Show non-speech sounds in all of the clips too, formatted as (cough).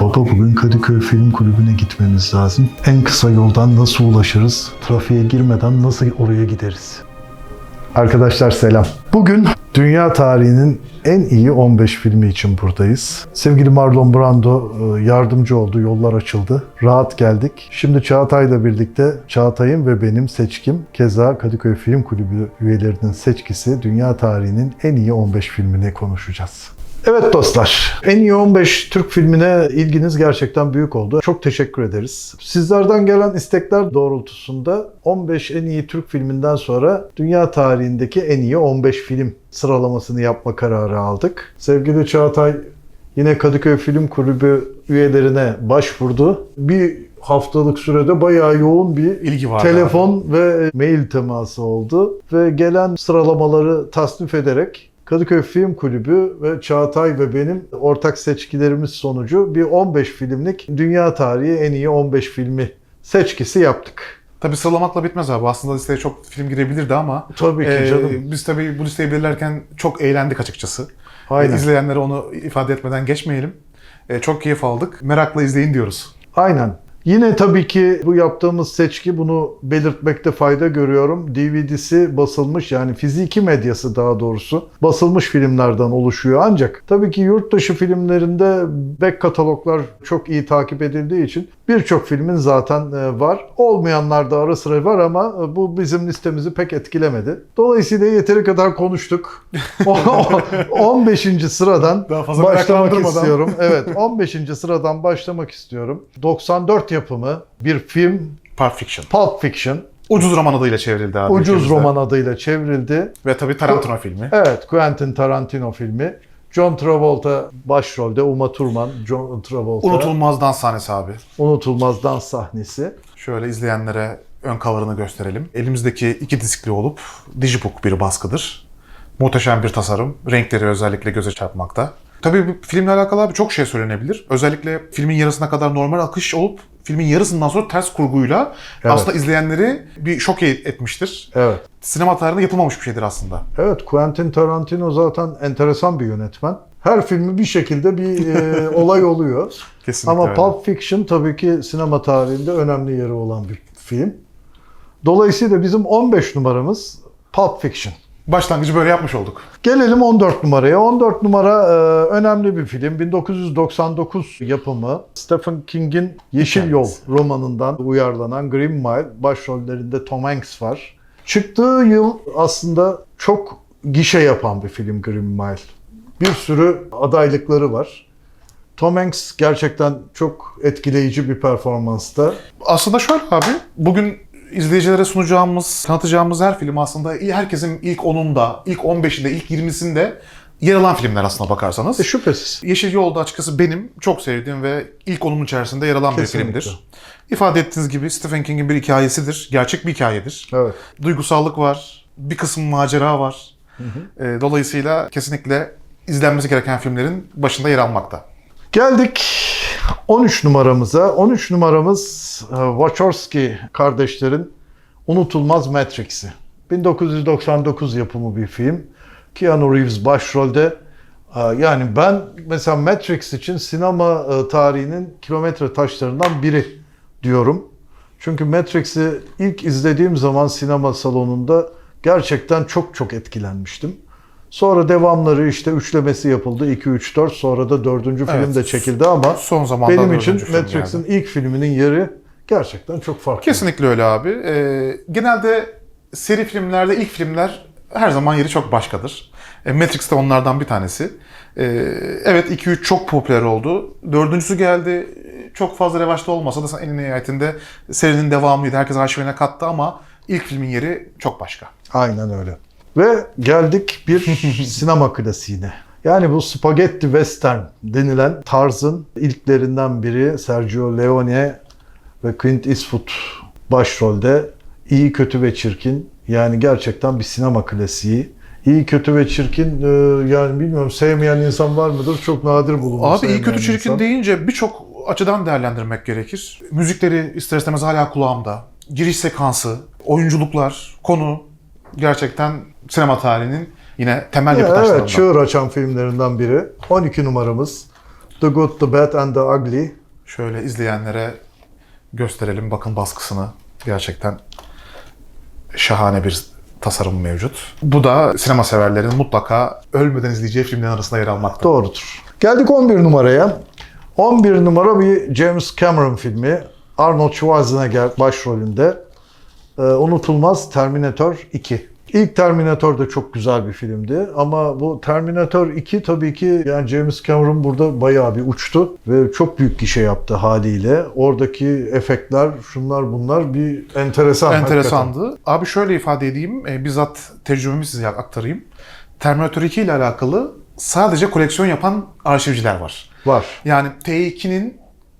Baba bugün Kadıköy Film Kulübü'ne gitmemiz lazım. En kısa yoldan nasıl ulaşırız? Trafiğe girmeden nasıl oraya gideriz? Arkadaşlar selam. Bugün dünya tarihinin en iyi 15 filmi için buradayız. Sevgili Marlon Brando e, yardımcı oldu, yollar açıldı. Rahat geldik. Şimdi Çağatay'la birlikte Çağatay'ın ve benim seçkim, keza Kadıköy Film Kulübü üyelerinin seçkisi dünya tarihinin en iyi 15 filmini konuşacağız. Evet dostlar, en iyi 15 Türk filmine ilginiz gerçekten büyük oldu. Çok teşekkür ederiz. Sizlerden gelen istekler doğrultusunda 15 en iyi Türk filminden sonra dünya tarihindeki en iyi 15 film sıralamasını yapma kararı aldık. Sevgili Çağatay yine Kadıköy Film Kulübü üyelerine başvurdu. Bir haftalık sürede bayağı yoğun bir İlgi vardı telefon ve mail teması oldu ve gelen sıralamaları tasnif ederek Kadıköy Film Kulübü ve Çağatay ve benim ortak seçkilerimiz sonucu bir 15 filmlik dünya tarihi en iyi 15 filmi seçkisi yaptık. Tabii sıralamakla bitmez abi. Aslında listeye çok film girebilirdi ama Tabii ki e, canım. biz tabii bu listeyi belirlerken çok eğlendik açıkçası. Aynen. E, izleyenlere onu ifade etmeden geçmeyelim. E, çok keyif aldık. Merakla izleyin diyoruz. Aynen. Yine tabii ki bu yaptığımız seçki bunu belirtmekte fayda görüyorum. DVD'si basılmış yani fiziki medyası daha doğrusu basılmış filmlerden oluşuyor. Ancak tabii ki yurt dışı filmlerinde back kataloglar çok iyi takip edildiği için birçok filmin zaten e, var. Olmayanlar da ara sıra var ama e, bu bizim listemizi pek etkilemedi. Dolayısıyla yeteri kadar konuştuk. (laughs) O- o- 15. sıradan başlamak istiyorum. Evet 15. sıradan başlamak istiyorum. 94 yapımı bir film Pulp Fiction. Pulp Fiction. Ucuz roman adıyla çevrildi abi. Ucuz ülkemizde. roman adıyla çevrildi. Ve tabii Tarantino filmi. Evet Quentin Tarantino filmi. John Travolta başrolde, Uma Thurman, John Travolta. Unutulmaz dans sahnesi abi. Unutulmaz dans sahnesi. Şöyle izleyenlere ön cover'ını gösterelim. Elimizdeki iki diskli olup Digibook bir baskıdır. Muhteşem bir tasarım. Renkleri özellikle göze çarpmakta. Tabii bu filmle alakalı abi çok şey söylenebilir. Özellikle filmin yarısına kadar normal akış olup filmin yarısından sonra ters kurguyla Evet. aslında izleyenleri bir şok etmiştir. Evet. Sinema tarihinde yapılmamış bir şeydir aslında. Evet Quentin Tarantino zaten enteresan bir yönetmen. Her filmi bir şekilde bir e, (laughs) olay oluyor. Kesinlikle Ama öyle. Pulp Fiction tabii ki sinema tarihinde önemli yeri olan bir film. Dolayısıyla bizim 15 numaramız Pulp Fiction. Başlangıcı böyle yapmış olduk. Gelelim 14 numaraya. 14 numara e, önemli bir film. 1999 yapımı. Stephen King'in Yeşil Yol romanından uyarlanan Green Mile. Başrollerinde Tom Hanks var. Çıktığı yıl aslında çok gişe yapan bir film Green Mile. Bir sürü adaylıkları var. Tom Hanks gerçekten çok etkileyici bir performansta. Aslında şöyle abi, bugün izleyicilere sunacağımız, tanıtacağımız her film aslında herkesin ilk 10'unda, ilk 15'inde, ilk 20'sinde yer alan filmler aslına bakarsanız. E, şüphesiz. Yeşil Yolda açıkçası benim çok sevdiğim ve ilk 10'umun içerisinde yer alan Kesinlikle. bir filmdir. İfade ettiğiniz gibi Stephen King'in bir hikayesidir. Gerçek bir hikayedir. Evet. Duygusallık var, bir kısım macera var. Ee, Dolayısıyla kesinlikle izlenmesi gereken filmlerin başında yer almakta. Geldik 13 numaramıza. 13 numaramız e, Wachowski kardeşlerin Unutulmaz Matrix'i. 1999 yapımı bir film. Keanu Reeves başrolde. E, Yani ben mesela Matrix için sinema e, tarihinin kilometre taşlarından biri diyorum. Çünkü Matrix'i ilk izlediğim zaman sinema salonunda gerçekten çok çok etkilenmiştim. Sonra devamları işte üçlemesi yapıldı. 2, 3, 4 sonra da dördüncü film Evet. de çekildi ama Son zamanlarda benim için Matrix'in ilk filminin yeri gerçekten çok farklı. Kesinlikle öyle abi. Ee, genelde seri filmlerde ilk filmler her zaman yeri çok başkadır. E, Matrix de onlardan bir tanesi. Ee, evet 2-3 çok popüler oldu. Dördüncüsü geldi. Çok fazla revaçta olmasa da en nihayetinde serinin devamıydı. Herkes arşivine kattı ama ilk filmin yeri çok başka. Aynen öyle. Ve geldik bir (laughs) sinema klasiğine. Yani bu spagetti western denilen tarzın ilklerinden biri Sergio Leone ve Clint Eastwood başrolde iyi, kötü ve çirkin. Yani gerçekten bir sinema klasiği. İyi, kötü ve çirkin e, yani bilmiyorum sevmeyen insan var mıdır? Çok nadir bulunur. Abi iyi kötü çirkin insan. deyince birçok açıdan değerlendirmek gerekir. Müzikleri ister istemez hala kulağımda. Giriş sekansı, oyunculuklar, konu gerçekten sinema tarihinin yine temel yapı Ya, taşlarından. evet, çığır açan filmlerinden biri. 12 numaramız The Good, The Bad and The Ugly. Şöyle izleyenlere gösterelim. Bakın baskısını. Gerçekten şahane bir tasarım mevcut. Bu da sinema severlerin mutlaka ölmeden izleyeceği filmlerin arasında yer almakta. Doğrudur. Geldik 11 numaraya. 11 numara bir James Cameron filmi. Arnold Schwarzenegger başrolünde. Ee, unutulmaz Terminator 2. İlk Terminator da çok güzel bir filmdi ama bu Terminator 2 tabii ki yani James Cameron burada bayağı bir uçtu ve çok büyük gişe yaptı haliyle. Oradaki efektler, şunlar bunlar bir enteresan. hakikaten. Enteresandı. Abi şöyle ifade edeyim. e, bizzat tecrübemi size aktarayım. Terminator 2 ile alakalı sadece koleksiyon yapan arşivciler var. Var. Yani T2'nin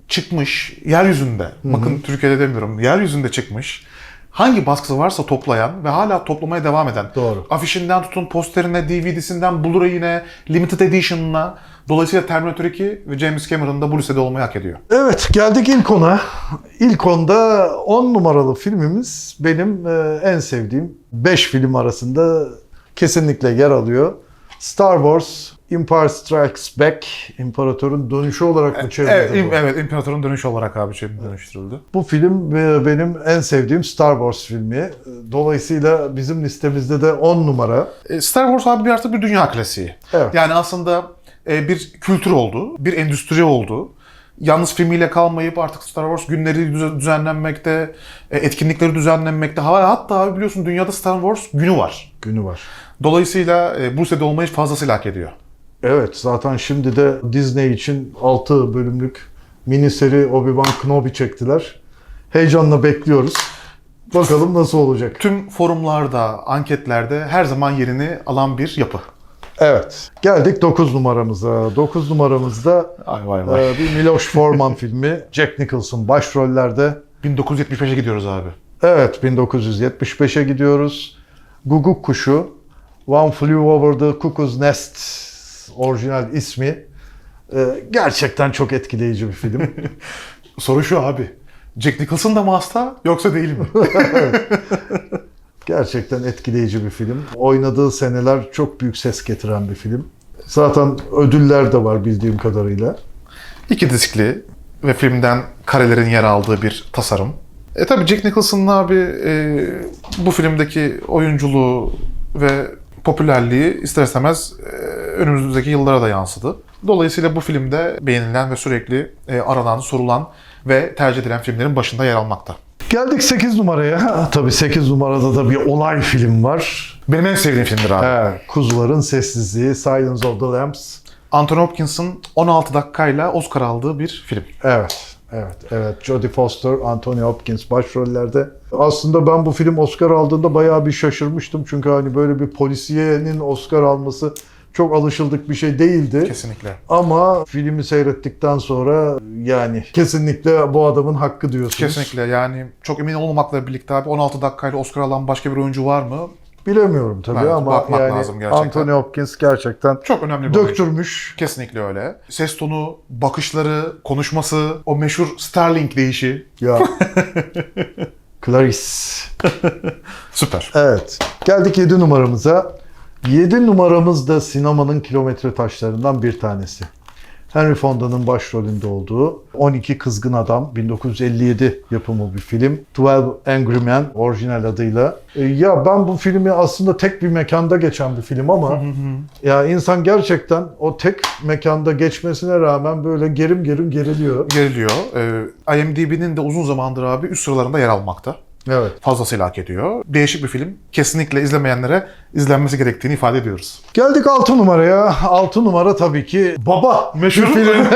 çıkmış yeryüzünde, bakın Türkiye'de demiyorum, yeryüzünde çıkmış. Hangi baskısı varsa toplayan ve hala toplamaya devam eden. Doğru. Afişinden tutun posterine, DVD'sinden Blu-ray'ine, Limited Edition'ına. Dolayısıyla Terminator 2 ve James Cameron da bu listede olmayı hak ediyor. Evet geldik ilk ona. İlk onda 10 numaralı filmimiz benim e, en sevdiğim 5 film arasında kesinlikle yer alıyor. Star Wars Empire Strikes Back, İmparatorun Dönüşü olarak mı çevrildi Evet, bu? evet İmparator'un dönüşü olarak abi şey dönüştürüldü. Bu film benim en sevdiğim Star Wars filmi. Dolayısıyla bizim listemizde de 10 numara. E, Star Wars abi bir artık bir dünya klasiği. Evet. Yani aslında e, bir kültür oldu, bir endüstri oldu. Yalnız filmiyle kalmayıp artık Star Wars günleri düze- düzenlenmekte, e, etkinlikleri düzenlenmekte. Ha- Hatta abi biliyorsun dünyada Star Wars günü var. Günü var. Dolayısıyla bu sene olmayı fazlasıyla hak ediyor. Evet zaten şimdi de Disney için 6 bölümlük mini seri Obi-Wan Kenobi çektiler. Heyecanla bekliyoruz. Bakalım nasıl olacak. Tüm forumlarda, anketlerde her zaman yerini alan bir yapı. Evet. Geldik 9 numaramıza. 9 numaramızda Ay vay e, bir Miloš Forman (laughs) filmi. Jack Nicholson başrollerde. 1975'e gidiyoruz abi. Evet 1975'e gidiyoruz. Guguk Kuşu. One Flew Over the Cuckoo's Nest orijinal ismi. E, gerçekten çok etkileyici bir film. (laughs) Soru şu abi. Jack Nicholson da mı hasta yoksa değil mi? (laughs) Gerçekten etkileyici bir film. Oynadığı seneler çok büyük ses getiren bir film. Zaten ödüller de var bildiğim kadarıyla. İki diskli ve filmden karelerin yer aldığı bir tasarım. E tabi Jack Nicholson'ın abi e, bu filmdeki oyunculuğu ve popülerliği ister istemez e, önümüzdeki yıllara da yansıdı. Dolayısıyla bu filmde beğenilen ve sürekli e, aranan, sorulan ve tercih edilen filmlerin başında yer almakta. Geldik 8 numaraya. (laughs) Tabii 8 numarada da bir olay film var. Benim en sevdiğim filmdir abi. Evet, Kuzuların Sessizliği, Silence of the Lambs. Anthony Hopkins'ın 16 dakikayla Oscar aldığı bir film. Evet, evet, evet. Jodie Foster, Anthony Hopkins başrollerde. Aslında ben bu film Oscar aldığında bayağı bir şaşırmıştım. Çünkü hani böyle bir polisiyenin Oscar alması çok alışıldık bir şey değildi. Kesinlikle. Ama filmi seyrettikten sonra yani kesinlikle bu adamın hakkı diyorsunuz. Kesinlikle yani çok emin olmamakla birlikte abi 16 dakikayla Oscar alan başka bir oyuncu var mı? Bilemiyorum tabii Evet, ama bakmak yani lazım gerçekten. Anthony Hopkins gerçekten Çok önemli bir oyuncu. döktürmüş. Kesinlikle öyle. Ses tonu, bakışları, konuşması, o meşhur Starlink deyişi. Ya. (laughs) Clarice. (laughs) Süper. Evet. Geldik 7 numaramıza. 7 numaramız da sinemanın kilometre taşlarından bir tanesi. Henry Fonda'nın başrolünde olduğu 12 Kızgın Adam 1957 yapımı bir film. 12 Angry Men orijinal adıyla. E, Ya ben bu filmi aslında tek bir mekanda geçen bir film ama ya insan gerçekten o tek mekanda geçmesine rağmen böyle gerim gerim geriliyor. Geriliyor. Ee, IMDb'nin de uzun zamandır abi üst sıralarında yer almakta. Evet. Fazlasıyla hak ediyor. Değişik bir film. Kesinlikle izlemeyenlere izlenmesi gerektiğini ifade ediyoruz. Geldik 6 numaraya. 6 numara tabii ki Baba. Meşhur film.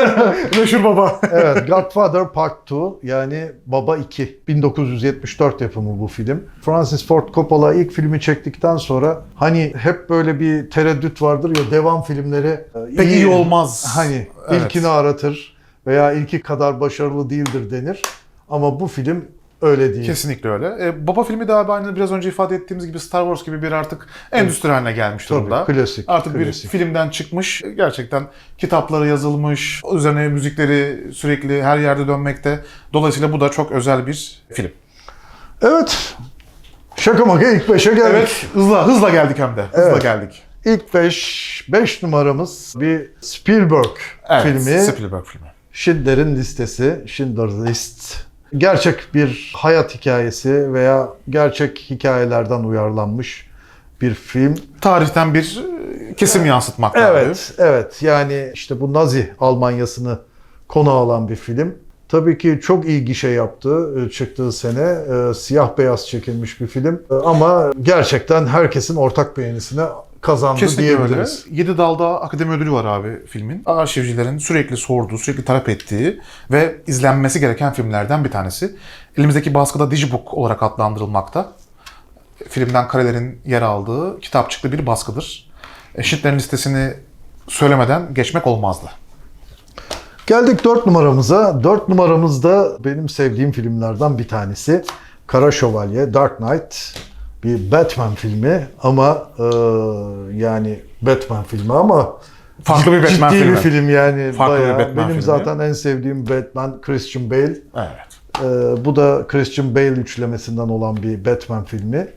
(laughs) Meşhur baba. evet, Godfather Part 2 yani Baba 2. 1974 yapımı bu film. Francis Ford Coppola ilk filmi çektikten sonra hani hep böyle bir tereddüt vardır ya devam filmleri e, Pek iyi olmaz. Hani Evet. ilkini aratır veya ilki kadar başarılı değildir denir. Ama bu film öyle değil. Kesinlikle öyle. Ee, baba filmi de abi aynı biraz önce ifade ettiğimiz gibi Star Wars gibi bir artık endüstri haline gelmiş Tabii, durumda. klasik, Artık klasik. bir filmden çıkmış. Gerçekten kitapları yazılmış. Üzerine müzikleri sürekli her yerde dönmekte. Dolayısıyla bu da çok özel bir film. Evet. Şaka maka ilk 5'e geldik. Evet, hızla hızla geldik hem de. Hızla Evet. geldik. İlk 5 5 numaramız bir Spielberg Evet, filmi. Spielberg filmi. Schindler'in listesi, Schindler's List. Gerçek bir hayat hikayesi veya gerçek hikayelerden uyarlanmış bir film. Tarihten bir e, kesim yansıtmakta. abi. Evet, evet. Yani işte bu Nazi Almanyası'nı konu alan bir film. Tabii ki çok iyi gişe yaptı e, çıktığı sene. E, Siyah beyaz çekilmiş bir film. E, Ama gerçekten herkesin ortak beğenisine kazandı Kesinlikle öyle. diyebiliriz. 7 dalda akademi ödülü var abi filmin. Arşivcilerin sürekli sorduğu, sürekli talep ettiği ve izlenmesi gereken filmlerden bir tanesi. Elimizdeki baskıda Digibook olarak adlandırılmakta. Filmden karelerin yer aldığı kitapçıklı bir baskıdır. Schindler'in listesini söylemeden geçmek olmazdı. Geldik 4 numaramıza. 4 numaramızda benim sevdiğim filmlerden bir tanesi. Kara Şövalye, Dark Knight. Bir Batman filmi ama e, yani Batman filmi ama Farklı bir Batman ciddi filmi. bir film yani. Farklı bir bayağı. Batman Benim filmi. zaten en sevdiğim Batman Christian Bale. Evet. E, bu da Christian Bale üçlemesinden olan bir Batman filmi.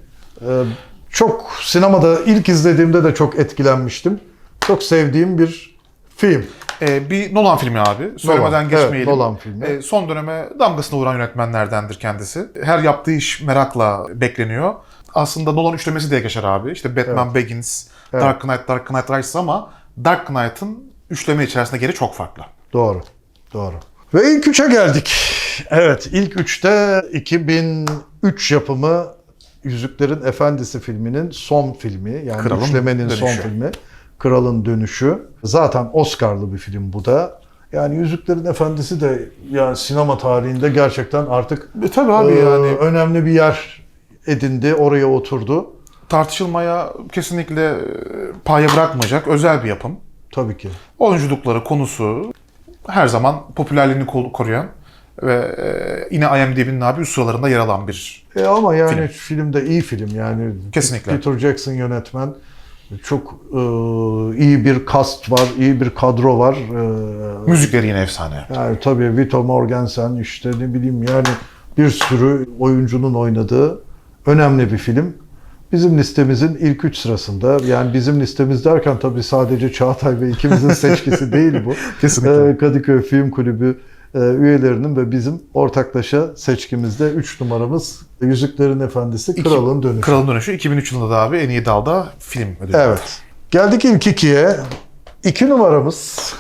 E, çok sinemada ilk izlediğimde de çok etkilenmiştim. Çok sevdiğim bir film. E, bir Nolan filmi abi. Söylemeden Nolan, geçmeyelim. evet, Nolan filmi. E, son döneme damgasını vuran yönetmenlerdendir kendisi. Her yaptığı iş merakla bekleniyor. Aslında Nolan üçlemesi diye geçer abi. İşte Batman Begins, Evet. Dark Knight, Dark Knight Rises ama Dark Knight'ın üçleme içerisinde geri çok farklı. Doğru. Doğru. Ve ilk üçe geldik. Evet ilk üçte 2003 yapımı Yüzüklerin Efendisi filminin son filmi. Yani Kralın üçlemenin son Dönüşü. filmi. Kralın Dönüşü. Zaten Oscar'lı bir film bu da. Yani Yüzüklerin Efendisi de yani sinema tarihinde gerçekten artık E, tabii abi e, yani önemli bir yer edindi. Oraya oturdu. tartışılmaya kesinlikle e, paye bırakmayacak özel bir yapım. Tabii ki. Oyunculukları, konusu her zaman popülerliğini ko- koruyan ve e, yine IMDb'nin abi üst sıralarında yer alan bir E ama yani Film. film de iyi film yani. Kesinlikle. Peter Jackson yönetmen. Çok e, iyi bir cast var, iyi bir kadro var. E, müzikleri yine efsane. yani tabii Vito Morgensen işte ne bileyim yani bir sürü oyuncunun oynadığı önemli bir film. Bizim listemizin ilk üç sırasında yani bizim listemiz derken tabii sadece Çağatay ve ikimizin seçkisi (laughs) değil bu. Kesinlikle. E, Kadıköy Film Kulübü e, üyelerinin ve bizim ortaklaşa seçkimizde 3 numaramız Yüzüklerin Efendisi İki- Kralın Dönüşü. Kralın Dönüşü 2003 yılında da abi en iyi dalda film ödülü. Evet. Geldik ilk ikiye. 2 numaramız.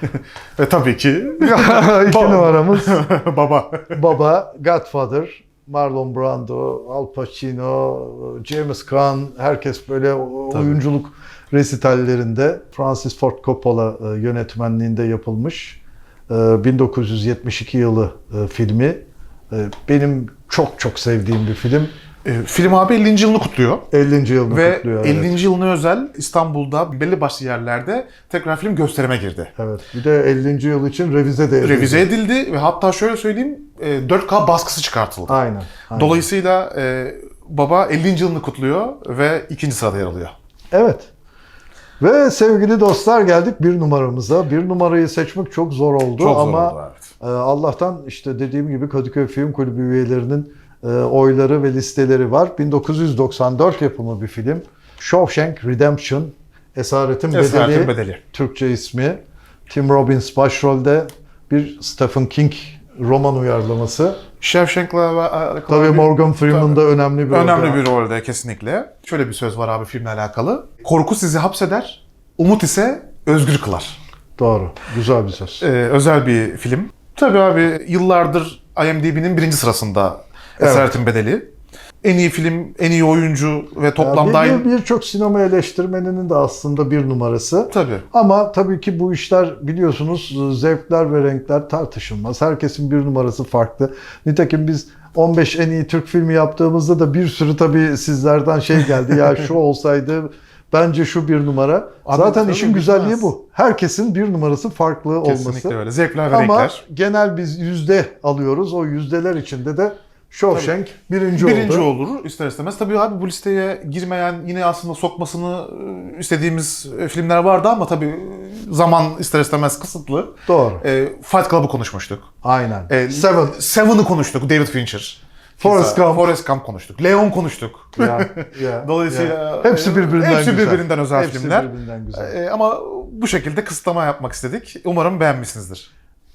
(laughs) Ve tabii ki (laughs) 2 numaramız baba. Baba, Godfather, Marlon Brando, Al Pacino, James Caan, herkes böyle Tabii. oyunculuk resitallerinde Francis Ford Coppola e, yönetmenliğinde yapılmış e, 1972 yılı e, filmi. E, Benim çok çok sevdiğim bir film. E, film abi 50. yılını kutluyor. 50. yılını Ve kutluyor. 50. Evet. yılına özel İstanbul'da belli başlı yerlerde tekrar film gösterime girdi. evet. Bir de 50. yıl için revize de edildi. Revize edildi ve hatta şöyle söyleyeyim e, 4K baskısı çıkartıldı. Aynen. aynen. Dolayısıyla e, baba 50. yılını kutluyor ve ikinci sırada yer alıyor. Evet. Ve sevgili dostlar geldik bir numaramıza. Bir numarayı seçmek çok zor oldu Çok zor ama oldu, evet. e, Allah'tan işte dediğim gibi Kadıköy Film Kulübü üyelerinin e, oyları ve listeleri var. 1994 yapımı bir film. Shawshank Redemption. Esaretin, Esaretin Bedeli, Bedeli. Türkçe ismi. Tim Robbins başrolde bir Stephen King roman uyarlaması. Shawshank'la alakalı Tabii Morgan Freeman da önemli bir Önemli rolde. bir rolde kesinlikle. Şöyle bir söz var abi filmle alakalı. Korku sizi hapseder, umut ise özgür kılar. Doğru. Güzel bir söz. Ee, özel bir film. Tabii abi yıllardır IMDb'nin birinci sırasında Evet. Esaretin Bedeli. En iyi film, en iyi oyuncu ve toplamda... bir- bir- Birçok sinema eleştirmeninin de aslında bir numarası. Tabii. Ama tabii ki bu işler biliyorsunuz zevkler ve renkler tartışılmaz. Herkesin bir numarası farklı. Nitekim biz 15 en iyi Türk filmi yaptığımızda da bir sürü tabii sizlerden şey geldi. ya (laughs) şu olsaydı bence şu bir numara. Abi Zaten işin güzelliği bitmez. bu. Herkesin bir numarası farklı Kesinlikle olması. öyle. Zevkler ve Ama renkler. genel biz yüzde alıyoruz. O yüzdeler içinde de Shawshank birinci, Birinci oldu. olur ister istemez. Tabii abi bu listeye girmeyen yine aslında sokmasını e, istediğimiz e, filmler vardı ama tabii e, zaman ister istemez kısıtlı. Doğru. E, Fight Club'ı konuşmuştuk. Aynen. E, Seven. Seven'ı konuştuk David Fincher. Forrest Gump. Forrest Gump konuştuk. Leon konuştuk. Ya, ya, (laughs) Dolayısıyla ya. hepsi birbirinden hepsi güzel. birbirinden özel Hepsi filmler. birbirinden güzel. E, ama bu şekilde kısıtlama yapmak istedik. Umarım beğenmişsinizdir.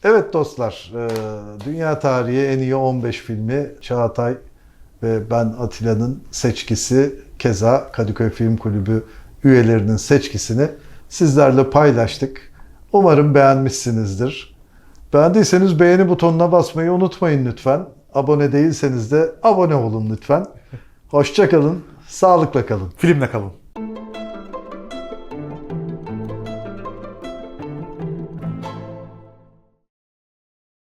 Evet dostlar, e, dünya tarihi en iyi 15 filmi Çağatay ve ben Atilla'nın seçkisi keza Kadıköy Film Kulübü üyelerinin seçkisini sizlerle paylaştık. Umarım beğenmişsinizdir. Beğendiyseniz beğeni butonuna basmayı unutmayın lütfen. Abone değilseniz de abone olun lütfen. Hoşçakalın, sağlıkla kalın. Filmle kalın.